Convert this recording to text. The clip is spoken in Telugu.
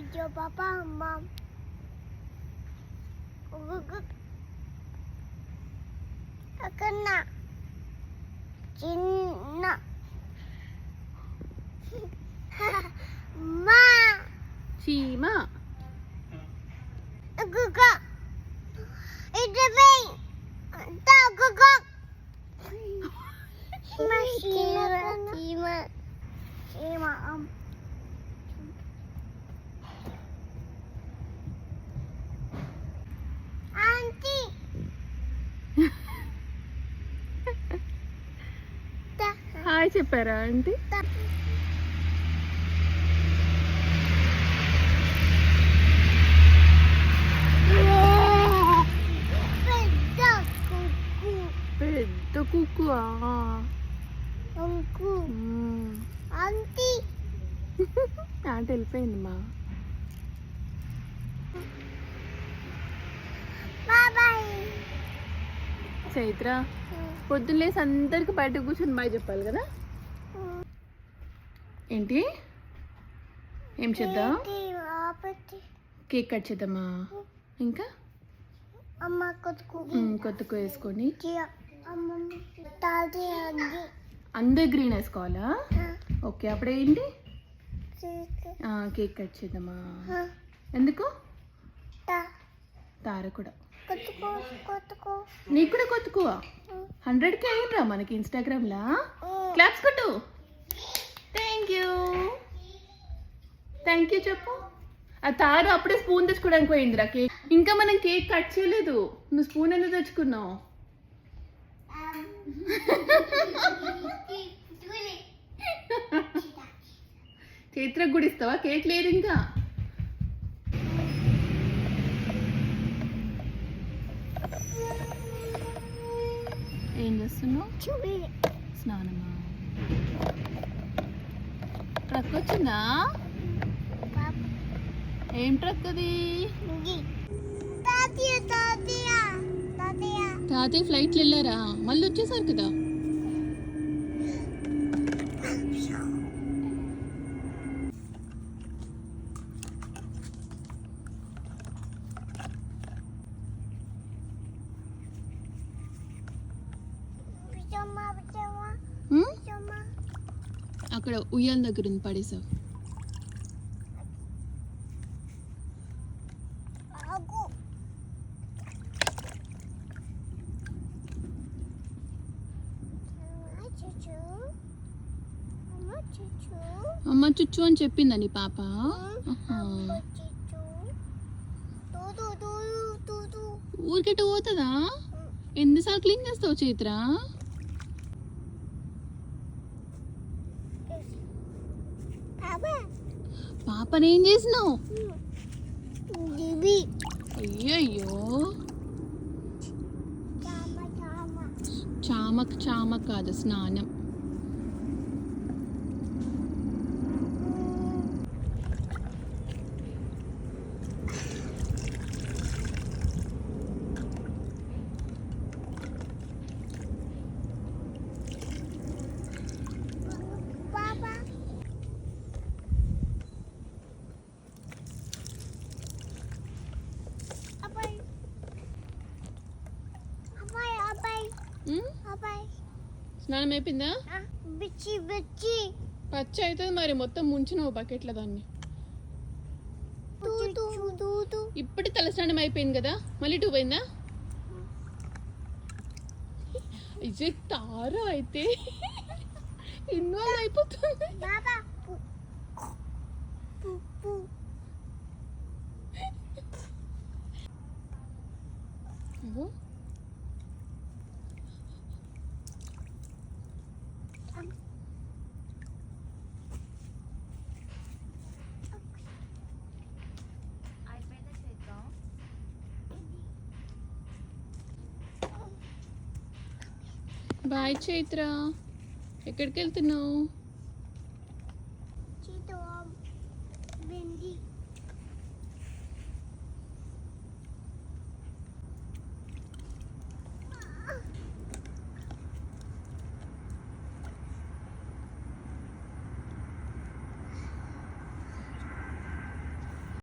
video papa and mom. Akana. Chinna. Ma. Chima. Gugu. It's a thing. Da gugu. Chima. Chima. Chima. Chima. అని చెప్పారా ఆంటీ? పెద్ద కుక్కు. వెళ్ళిపోయింది మా. చైత్రా. పొద్దున్న లేసి అందరికి బయట కూర్చొని బాయ్ చెప్పాలి కదా? ఏంటి? ఏం చేద్దాం? కేక్ కట్ చేద్దామా? ఇంకా? కొత్తకు. వేసుకొని. అందరు గ్రీన్ వేసుకోవాలా? ఓకే అప్పుడు ఏంటి? ఆ, కేక్ కట్ చేద్దామా? ఎందుకు? తార కూడా కొట్టుకో కొట్టుకో నీకు కూడా కొత్తుకోవా? హండ్రెడ్కి అయ్యిండ్రా మనకి ఇన్స్టాగ్రామ్లా? క్లాప్స్ కొట్టు. Thank you. థ్యాంక్ యూ చెప్పు. ఆ తారు అప్పుడే స్పూన్ తెచ్చుకోవడానికి పోయిందిరా కేక్ ఇంకా మనం కేక్ కట్ చేయలేదు. నువ్వు స్పూన్ ఎందుకు తెచ్చుకున్నావు? చైత్రకు కూడా ఇస్తావా కేక్ లేదు ఇంకా. చేస్తున్నావు? స్నానమా? ట్రక్ వచ్చిందా? ఏం ట్రక్ అది? తాతయ్య ఫ్లైట్లు వెళ్ళారా? మళ్ళీ వచ్చేసారు కదా. అక్కడ ఉయ్యాల దగ్గర ఉంది పడేసావు అమ్మ చుచు అమ్మ చుచు అమ్మ చుచ్చు అని చెప్పిందా నీ పాప? ఊరికెట్ట పోతుందా? ఎన్నిసార్లు క్లీన్ చేస్తావు చైత్ర? పాపనేం చేసినావు? అయ్యయ్యో. చామ చామ. చామక్ చామక్ కాదు స్నానం. స్నానం అయిపోయిందా? బిచ్చి బిచ్చి. పచ్చ అవుతుంది మరి మొత్తం ముంచినావు బకెట్ల దాన్ని. ఇప్పటి తలస్నానం అయిపోయింది కదా మళ్ళీ టూ పోయిందా? ఇది తార అయితే. ఇన్వాల్వ్ అయిపోతుంది. బాయ్ చైత్ర. ఎక్కడికి వెళ్తున్నావు